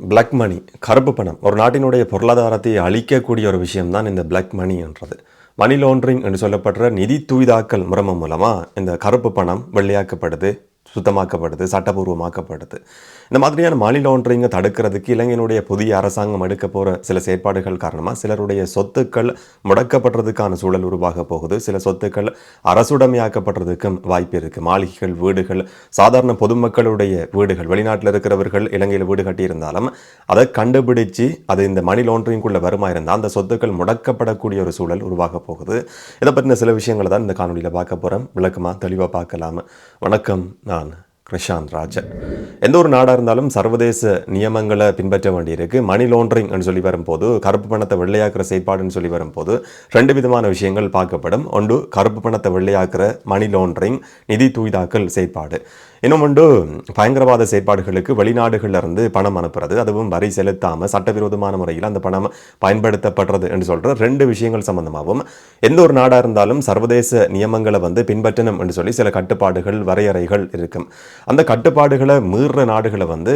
Black money கருப்பு பணம் ஒரு நாட்டினுடைய பொருளாதாரத்தை அழிக்கக்கூடிய ஒரு விஷயம்தான் இந்த பிளாக் மணின்றது மணி லாண்டரிங் என்று சொல்லப்படுற நிதி தூய்தாக்கல் முறைமை மூலமாக இந்த கருப்பு பணம் வெள்ளையாக்கப்படுது சுத்தமாக்கப்படுது சட்டபூர்வமாக்கப்படுது. இந்த மாதிரியான மணி லாண்டரிங்கை தடுக்கிறதுக்கு இலங்கையினுடைய புதிய அரசாங்கம் எடுக்க போகிற சில செயற்பாடுகள் காரணமாக சிலருடைய சொத்துக்கள் முடக்கப்படுறதுக்கான சூழல் உருவாக போகுது. சில சொத்துக்கள் அரசுடைமையாக்கப்படுறதுக்கும் வாய்ப்பு இருக்குது மாளிகைகள் வீடுகள் சாதாரண பொதுமக்களுடைய வீடுகள் வெளிநாட்டில் இருக்கிறவர்கள் இலங்கையில் வீடு கட்டியிருந்தாலும் அதை கண்டுபிடிச்சு அது இந்த மணி லாண்டரிங்குள்ளே வருமா இருந்தால் அந்த சொத்துக்கள் முடக்கப்படக்கூடிய ஒரு சூழல் உருவாக போகுது. இதை பற்றின சில விஷயங்களை தான் இந்த காணொலியில் பார்க்க போகிறோம் விளக்கமாக தெளிவாக பார்க்கலாம். வணக்கம். நான் கிருஷாந்த் ராஜன். எந்த ஒரு நாடாக இருந்தாலும் சர்வதேச நியமங்களை பின்பற்ற வேண்டியிருக்கு. மணி லாண்டரிங் சொல்லி வரும்போது கருப்பு பணத்தை வெள்ளையாக்குற செயற்பாடுன்னு சொல்லி வரும்போது ரெண்டு விதமான விஷயங்கள் பார்க்கப்படும். ஒன்று கருப்பு பணத்தை வெள்ளையாக்குற மணி லாண்ட்ரிங் நிதி தூய்தாக்கல் செயற்பாடு. இன்னும் ஒன்று பயங்கரவாத செயற்பாடுகளுக்கு வெளிநாடுகளிலிருந்து பணம் அனுப்புறது அதுவும் வரி செலுத்தாமல் சட்டவிரோதமான முறையில் அந்த பணம் பயன்படுத்தப்படுறது என்று சொல்கிற ரெண்டு விஷயங்கள் சம்பந்தமாகவும் எந்த ஒரு நாடாக இருந்தாலும் சர்வதேச நியமங்களை வந்து பின்பற்றணும் என்று சொல்லி சில கட்டுப்பாடுகள் வரையறைகள் இருக்கும். அந்த கட்டுப்பாடுகளை மீறுற நாடுகளை வந்து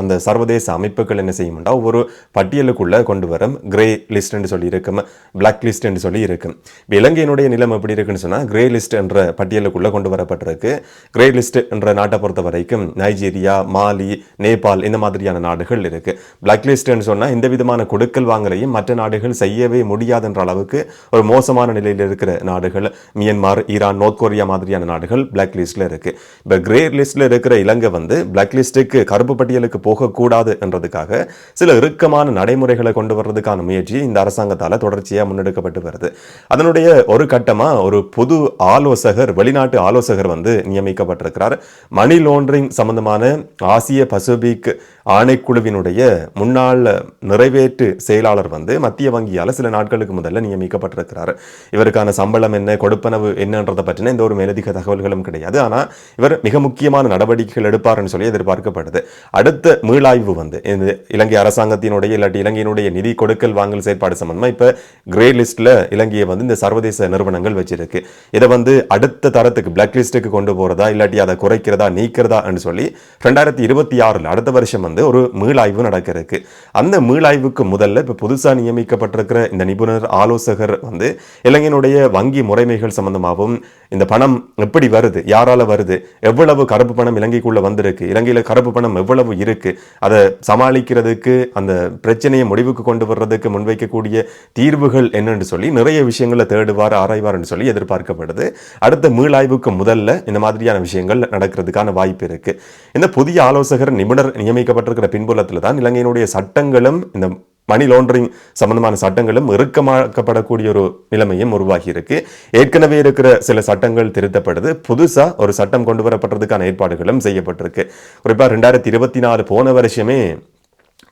அந்த சர்வதேச அமைப்புகள் என்ன செய்யும்னா ஒரு பட்டியலுக்குள்ளே கொண்டு வரும். கிரே லிஸ்ட்னு சொல்லி இருக்கும். பிளாக் லிஸ்ட்னு சொல்லி இருக்கும். இப்போ இலங்கையினுடைய நிலம் எப்படி இருக்குன்னு சொன்னால் கிரே லிஸ்ட் என்ற பட்டியலுக்குள்ளே கொண்டு வரப்பட்டிருக்கு. கிரே லிஸ்ட் என்ற நாட்டை பொறுத்த வரைக்கும் நைஜீரியா மாலி நேபாள் இந்த மாதிரியான நாடுகள் இருக்குது பிளாக் லிஸ்ட்னு சொன்னால் இந்த விதமான கொடுக்கல் வாங்கலையும் மற்ற நாடுகள் செய்யவே முடியாதுன்ற அளவுக்கு ஒரு மோசமான நிலையில் இருக்கிற நாடுகள். மியன்மார் ஈரான் நோர்த் கொரியா மாதிரியான நாடுகள் பிளாக் லிஸ்ட்டில் இருக்குது இப்போ கிரே லிஸ்ட்டில் இருக்கிற இலங்கை வந்து பிளாக் லிஸ்ட்டுக்கு கருப்பு பட்டியலுக்கு போகக்கூடாது என்றதுக்காக சில இறுக்கமான நடைமுறைகளை கொண்டு வர்றதுக்கான முயற்சி இந்த அரசாங்கத்தால் தொடர்ச்சியாக முன்னெடுக்கப்பட்டு வருது. அதனுடைய ஒரு கட்டமாக ஒரு பொது ஆலோசகர் வெளிநாட்டு ஆலோசகர் வந்து நியமிக்கப்பட்டிருக்கிறார். மணி லாண்டரிங் சம்பந்தமான ஆசிய பசிபிக் ஆணைக்குழுவினுடைய முன்னாள் நிறைவேற்று செயலாளர் வந்து மத்திய வங்கியால் சில நாட்களுக்கு முதல்ல நியமிக்கப்பட்டிருக்கிறார். இவருக்கான சம்பளம் என்ன கொடுப்பனவு என்னன்றதை பற்றின எந்த ஒரு மேலதிக தகவல்களும் கிடையாது. ஆனால் இவர் மிக முக்கியமான நடவடிக்கைகள் எடுப்பார்னு சொல்லி எதிர்பார்க்கப்படுது. அடுத்த மீளாய்வு வந்து இந்த இலங்கை அரசாங்கத்தினுடைய இல்லாட்டி இலங்கையினுடைய நிதி கொடுக்கல் வாங்கல் செயற்பாடு சம்பந்தமாக இப்போ கிரே லிஸ்ட்ல இலங்கையை வந்து இந்த சர்வதேச நிறுவனங்கள் வச்சிருக்கு. இதை வந்து அடுத்த தரத்துக்கு பிளாக் லிஸ்ட்டுக்கு கொண்டு போகிறதா இல்லாட்டி அதை குறைக்கிறதா நீக்கிறதா சொல்லி ரெண்டாயிரத்தி இருபத்தி ஆறில் அடுத்த வருஷம் வந்து ஒரு மீளாய்வு நடக்க இருக்கு அந்த மீளாய்வுக்கு முதல்ல இப்போ புதுசாக நியமிக்கப்பட்டிருக்கிற இந்த நிபுணர் ஆலோசகர் வந்து இலங்கையினுடைய வங்கி முறைமைகள் சம்பந்தமாகவும் இந்த பணம் எப்படி வருது யாரால வருது எவ்வளவு கருப்பு பணம் இலங்கைக்குள்ள வந்திருக்கு இலங்கையில் கருப்பு பணம் எவ்வளவு இருக்கு அதை சமாளிக்கிறதுக்கு அந்த பிரச்சனையை முடிவுக்கு கொண்டு வர்றதுக்கு முன்வைக்கக்கூடிய தீர்வுகள் என்னன்னு சொல்லி நிறைய விஷயங்களை தேடுவார் ஆராய்வார்னு சொல்லி எதிர்பார்க்கப்படுது. அடுத்த மீளாய்வுக்கு முதல்ல இந்த மாதிரியான விஷயங்கள் நடக்கிறதுக்கான வாய்ப்பு இருக்கு. இந்த புதிய ஆலோசகர் நிபுணர் நியமிக்கப்பட்ட நியமிக்கப்பட்டிருக்கிற பின்புலத்தில் தான் இலங்கையினுடைய சட்டங்களும் இந்த மணி லாண்டரிங் சம்பந்தமான சட்டங்களும் இறுக்கமாக்கப்படக்கூடிய ஒரு நிலைமையும் உருவாகி இருக்கு ஏற்கனவே இருக்கிற சில சட்டங்கள் திருத்தப்படுது. புதுசா ஒரு சட்டம் கொண்டு வரப்படுறதுக்கான ஏற்பாடுகளும் செய்யப்பட்டிருக்கு. குறிப்பா ரெண்டாயிரத்தி இருபத்தி நாலு போன வருஷமே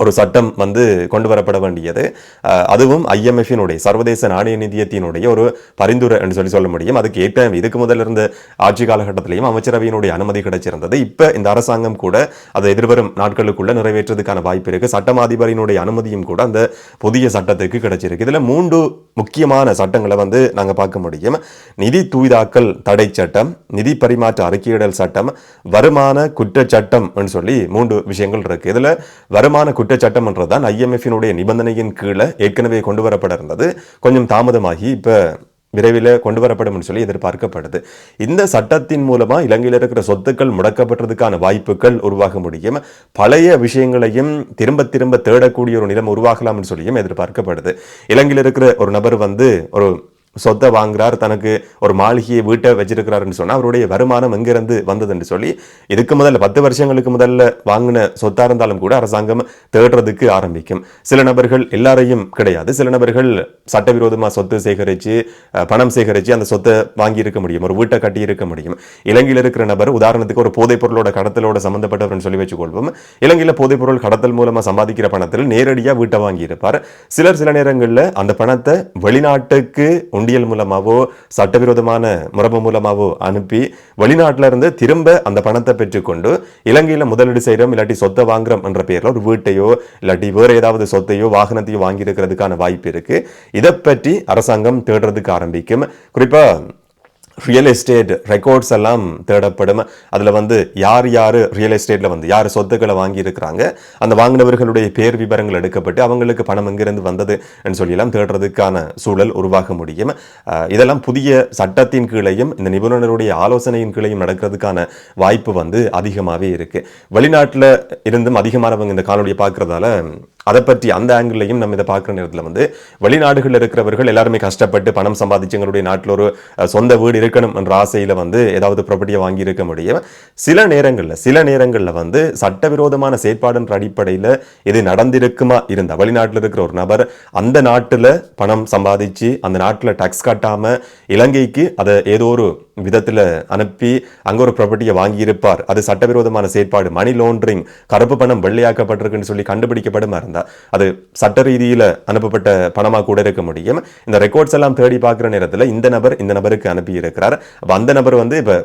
ஒரு சட்டம் வந்து கொண்டு வரப்பட வேண்டியது. அதுவும் ஐஎம்எஃபினுடைய சர்வதேச நாணய நிதியத்தினுடைய ஒரு பரிந்துரை என்று சொல்லி சொல்ல முடியும். அதுக்கு ஏற்கனவே இதுக்கு முதல்ல இருந்த ஆட்சி காலகட்டத்திலையும் அமைச்சரவையினுடைய அனுமதி கிடைச்சிருந்தது. இப்போ இந்த அரசாங்கம் கூட அதை எதிர்வரும் நாட்களுக்குள்ள நிறைவேற்றுவதற்கான வாய்ப்பு இருக்கு. சட்டம் அதிபரினுடைய அனுமதியும் கூட அந்த புதிய சட்டத்துக்கு கிடைச்சிருக்கு. இதில் மூன்று முக்கியமான சட்டங்களை வந்து நாங்க பார்க்க முடியும். நிதி தூய்தாக்கல் தடை சட்டம் நிதி பரிமாற்ற அறிக்கையிடல் சட்டம் வருமான குற்றச்சட்டம் சொல்லி மூன்று விஷயங்கள் இருக்கு. இதில் வருமான குற்ற குற்றச்சட்டம்ன்றது தான் ஐஎம்எஃபினுடைய நிபந்தனையின் கீழே ஏற்கனவே கொண்டு வரப்பட இருந்தது கொஞ்சம் தாமதமாகி இப்போ விரைவில் கொண்டு வரப்படும் சொல்லி எதிர்பார்க்கப்படுது. இந்த சட்டத்தின் மூலமாக இலங்கையில் இருக்கிற சொத்துக்கள் முடக்கப்பட்டதுக்கான வாய்ப்புகள் உருவாக முடியும். பழைய விஷயங்களையும் திரும்ப திரும்ப தேடக்கூடிய ஒரு நிலம் உருவாகலாம்னு சொல்லியும் எதிர்பார்க்கப்படுது. இலங்கையில் இருக்கிற ஒரு நபர் வந்து ஒரு சொத்தை வாங்குறார் தனக்கு ஒரு மாளிகையை வீட்டை வச்சிருக்கிறாருன்னு சொன்னால் அவருடைய வருமானம் எங்கேருந்து வந்ததுன்னு சொல்லி இதுக்கு முதல்ல பத்து வருஷங்களுக்கு முதல்ல வாங்கின சொத்தாக இருந்தாலும் கூட அரசாங்கம் தேடுறதுக்கு ஆரம்பிக்கும். சில நபர்கள் எல்லாரையும் கிடையாது. சில நபர்கள் சட்டவிரோதமாக சொத்து சேகரித்து பணம் சேகரித்து அந்த சொத்தை வாங்கி இருக்க முடியும். ஒரு வீட்டை கட்டி இருக்க முடியும். இலங்கையில் இருக்கிற நபர் உதாரணத்துக்கு ஒரு போதைப் பொருளோட கடத்தலோட சம்மந்தப்பட்டவர்னு சொல்லி வச்சுக்கொள்வோம். இலங்கையில் போதைப் பொருள் கடத்தல் மூலமாக சம்பாதிக்கிற பணத்தில் நேரடியாக வீட்டை வாங்கியிருப்பார். சிலர் சில நேரங்களில் அந்த பணத்தை வெளிநாட்டுக்கு உண்டியல் மூலமாகவோ சட்டவிரோதமான முரபு மூலமாகவோ அனுப்பி வெளிநாட்டிலிருந்து திரும்ப அந்த பணத்தை பெற்றுக்கொண்டு இலங்கையில் முதலீடு செய்கிறோம் இல்லாட்டி சொத்தை வாங்குறோம் என்ற பெயரில் ஒரு வீட்டையோ இல்லாட்டி வேறு ஏதாவது சொத்தையோ வாகனத்தையோ வாங்கியிருக்கிறதுக்கான வாய்ப்பு இருக்கு. இதை பற்றி அரசாங்கம் தேடுறதுக்கு ஆரம்பிக்கும். குறிப்பாக ரியல் எஸ்டேட் ரெக்கார்ட்ஸ் எல்லாம் தேடப்படும். அதில் வந்து யார் யார் ரியல் எஸ்டேட்டில் வந்து யார் சொத்துக்களை வாங்கியிருக்கிறாங்க அந்த வாங்கினவர்களுடைய பேர் விவரங்கள் எடுக்கப்பட்டு அவங்களுக்கு பணம் எங்கிருந்து வந்தது சொல்லியெல்லாம் தேடுறதுக்கான சூழல் உருவாக முடியும். இதெல்லாம் புதிய சட்டத்தின் கீழையும் இந்த நிபுணருடைய ஆலோசனையின் கீழையும் நடக்கிறதுக்கான வாய்ப்பு வந்து அதிகமாகவே இருக்குது வெளிநாட்டில் இருந்தும் அதிகமானவங்க இந்த காணொலியை பார்க்குறதால அதை பற்றி அந்த ஆங்கிள்லையும் நம்ம இதை பார்க்குற நேரத்தில் வந்து வெளிநாடுகளில் இருக்கிறவர்கள் எல்லாருமே கஷ்டப்பட்டு பணம் சம்பாதிச்சு எங்களுடைய நாட்டில் ஒரு சொந்த வீடு இருக்கணும் என்ற ஆசையில் வந்து ஏதாவது ப்ராப்பர்ட்டியை வாங்கி இருக்க முடியும். சில நேரங்களில் சில நேரங்களில் வந்து சட்டவிரோதமான செயற்பாடுன்ற அடிப்படையில் இது நடந்திருக்குமா இருந்தால் வெளிநாட்டில் இருக்கிற ஒரு நபர் அந்த நாட்டில் பணம் சம்பாதிச்சு அந்த நாட்டில் டாக்ஸ் காட்டாமல் இலங்கைக்கு அதை ஏதோ ஒரு விதத்தில் அனுப்பி அங்கே ஒரு ப்ராப்பர்ட்டியை வாங்கியிருப்பார் அது சட்டவிரோதமான செயற்பாடு மணி லோண்டரிங் கருப்பு பணம் வெள்ளையாக்கப்பட்டிருக்குன்னு சொல்லி கண்டுபிடிக்கப்படுமா அது சட்ட ரீதியில் அனுப்பப்பட்ட பணமாக கூட இருக்க முடியும். இந்த ரெக்கார்ட்ஸ் எல்லாம் தேடி பார்க்குற நேரத்தில் இந்த நபர் இந்த நபருக்கு அனுப்பி இருக்கிறார் அந்த நபர் வந்து இப்போ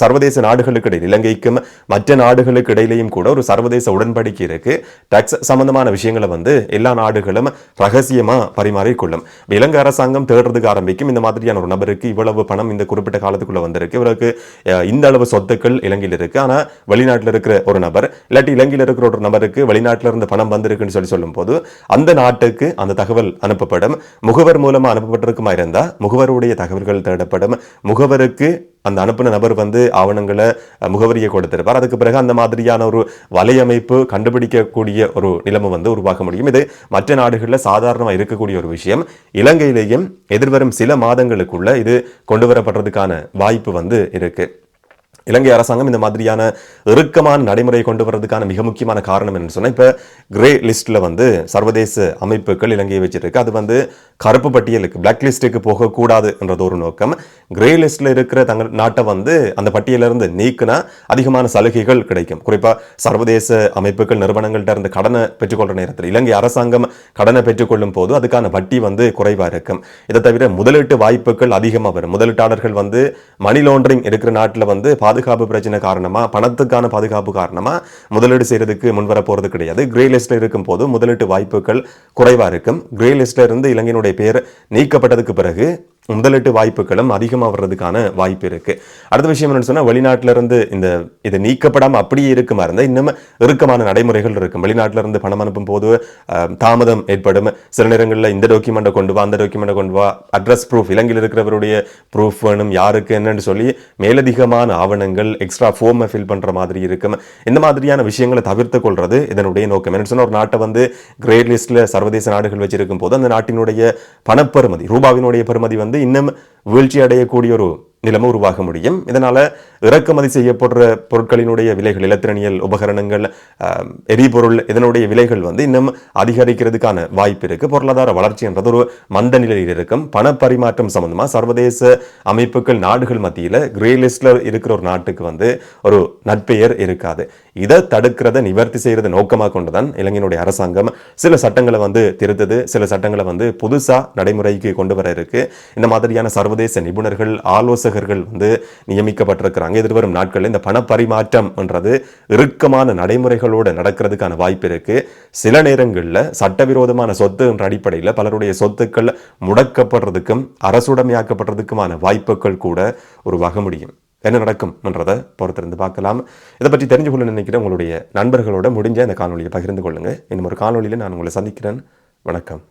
சர்வதேச நாடுகளுக்கு இடையில் இலங்கைக்கும் மற்ற நாடுகளுக்கு இடையிலையும் கூட ஒரு சர்வதேச உடன்படிக்கை இருக்கு. டாக்ஸ் சம்பந்தமான விஷயங்களை வந்து எல்லா நாடுகளும் ரகசியமா பரிமாறிக்கொள்ளும். இலங்கை அரசாங்கம் தேடுறதுக்கு ஆரம்பிக்கும். இந்த மாதிரியான ஒரு நபருக்கு இவ்வளவு பணம் இந்த குறிப்பிட்ட காலத்துக்குள்ள வந்திருக்கு. இவருக்கு இந்த அளவு சொத்துக்கள் இலங்கையில் இருக்கு. ஆனா வெளிநாட்டில் இருக்கிற ஒரு நபர் இல்லாட்டி இலங்கையில் இருக்கிற ஒரு நபருக்கு வெளிநாட்டில இருந்து பணம் வந்திருக்குன்னு சொல்லி சொல்லும்போது அந்த நாட்டுக்கு அந்த தகவல் அனுப்பப்படும். முகவர் மூலமா அனுப்பப்பட்டிருக்குமா இருந்தா முகவருடைய தகவல்கள் தேடப்படும். முகவருக்கு அந்த அனுப்பின நபர் வந்து ஆவணங்களை முகவரியை கொடுத்திருப்பார். அதுக்கு பிறகு அந்த மாதிரியான ஒரு வலையமைப்பு கண்டுபிடிக்கக்கூடிய ஒரு நிலைமை வந்து உருவாக்க முடியும். இது மற்ற நாடுகளில் சாதாரணமாக இருக்கக்கூடிய ஒரு விஷயம். இலங்கையிலேயும் எதிர்வரும் சில மாதங்களுக்குள்ள இது கொண்டு வரப்படுறதுக்கான வாய்ப்பு வந்து இருக்கு. இலங்கை அரசாங்கம் இந்த மாதிரியான இறுக்கமான நடைமுறையை கொண்டு வர்றதுக்கான மிக முக்கியமான காரணம் என்னன்னு சொன்னால் இப்போ கிரே லிஸ்ட்ல வந்து சர்வதேச அமைப்புகள் இலங்கையை வச்சிருக்கு. அது வந்து கருப்பு பட்டியலுக்கு பிளாக் லிஸ்ட்டுக்கு போகக்கூடாது என்றது ஒரு நோக்கம். கிரே லிஸ்ட்ல இருக்கிற தங்கள் நாட்டை வந்து அந்த பட்டியலிருந்து இருந்து நீக்குனா அதிகமான சலுகைகள் கிடைக்கும். குறிப்பாக சர்வதேச அமைப்புகள் நிறுவனங்கள்ட்ட இருந்து கடனை பெற்றுக்கொள்ற நேரத்தில் இலங்கை அரசாங்கம் கடனை பெற்றுக்கொள்ளும் போது அதுக்கான வட்டி வந்து குறைவா இருக்கும். இதை தவிர முதலீட்டு வாய்ப்புகள் அதிகமாக வரும். முதலீட்டாளர்கள் வந்து மணி லாண்டரிங் இருக்கிற நாட்டில் வந்து பாதுகாப்பு பிரச்சனை காரணமா பணத்துக்கான பாதுகாப்பு காரணமா முதலீடு செய்கிறதுக்கு முன்வர போறது கிடையாது. கிரே லிஸ்ட்டில் இருக்கும் போது முதலீட்டு வாய்ப்புகள் குறைவா இருக்கும். கிரே லிஸ்ட்டில் இருந்து இலங்கையினுடைய பேர் நீக்கப்பட்டதுக்கு பிறகு முதலீட்டு வாய்ப்புகளும் அதிகமாக வர்றதுக்கான வாய்ப்பு இருக்குது அடுத்த விஷயம் என்னென்னு சொன்னால் வெளிநாட்டிலேருந்து இந்த இது நீக்கப்படாமல் அப்படியே இருக்குமா இருந்தால் இன்னும் இறுக்கமான நடைமுறைகள் இருக்கும். வெளிநாட்டிலிருந்து பணம் அனுப்பும் போது தாமதம் ஏற்படும். சில நேரங்களில் இந்த டாக்குமெண்ட்டை கொண்டு வா அந்த டாக்குமெண்ட்டை கொண்டு வா அட்ரஸ் ப்ரூஃப் இலங்கையில் இருக்கிறவருடைய ப்ரூஃப் வேணும் யாருக்கு என்னன்னு சொல்லி மேலதிகமான ஆவணங்கள் எக்ஸ்ட்ரா ஃபோமை ஃபில் பண்ணுற மாதிரி இருக்கும். இந்த மாதிரியான விஷயங்களை தவிர்த்து கொள்வது இதனுடைய நோக்கம். என்னென்னு சொன்னால் ஒரு நாட்டை வந்து கிரேட் லிஸ்ட்டில் சர்வதேச நாடுகள் வச்சிருக்கும் போது அந்த நாட்டினுடைய பணப்பெருமதி ரூபாவினுடைய பெருமதி வந்து இன்னும் வீழ்ச்சி அடையக்கூடிய ஒரு நிலைமை உருவாக முடியும். இதனால இறக்குமதி செய்யப்படுற பொருட்களினுடைய விலைகள் இலத்திரனியல் உபகரணங்கள் எரிபொருள் இதனுடைய விலைகள் வந்து இன்னும் அதிகரிக்கிறதுக்கான வாய்ப்பு இருக்கு. பொருளாதார வளர்ச்சி என்றது ஒரு மந்த நிலையில் இருக்கும். பணப்பரிமாற்றம் சம்மந்தமாக சர்வதேச அமைப்புகள் நாடுகள் மத்தியில் கிரே லிஸ்டில் இருக்கிற ஒரு நாட்டுக்கு வந்து ஒரு நட்பெயர் இருக்காது. இதை தடுக்கிறத நிவர்த்தி செய்கிறத நோக்கமாக கொண்டு தான் இலங்கையினுடைய அரசாங்கம் சில சட்டங்களை வந்து திருத்தது சில சட்டங்களை வந்து புதுசா நடைமுறைக்கு கொண்டு வர இருக்கு. இந்த மாதிரியான சர்வதேச நிபுணர்கள் ஆலோசகர்கள் வந்து நியமிக்கப்பட்டிருக்கிறாங்க. எதிர்வரும் நாட்களில் இந்த பணப்பரிமாற்றம் என்றது இறுக்கமான நடைமுறைகளோடு நடக்கிறதுக்கான வாய்ப்பு இருக்கு. சில நேரங்களில் சட்டவிரோதமான சொத்து என்ற அடிப்படையில் பலருடைய சொத்துக்கள் முடக்கப்படுறதுக்கும் அரசுடமையாக்கப்படுறதுக்குமான வாய்ப்புகள் கூட உருவாக முடியும். என்ன நடக்கும் என்றதை பொறுத்திருந்து பார்க்கலாம். இதை பற்றி தெரிஞ்சு கொள்ள நினைக்கிறேன் உங்களுடைய நண்பர்களோட முடிஞ்ச இந்த காணொலியை பகிர்ந்து கொள்ளுங்க. இன்னும் ஒரு காணொலியில் நான் உங்களை சந்திக்கிறேன். வணக்கம்.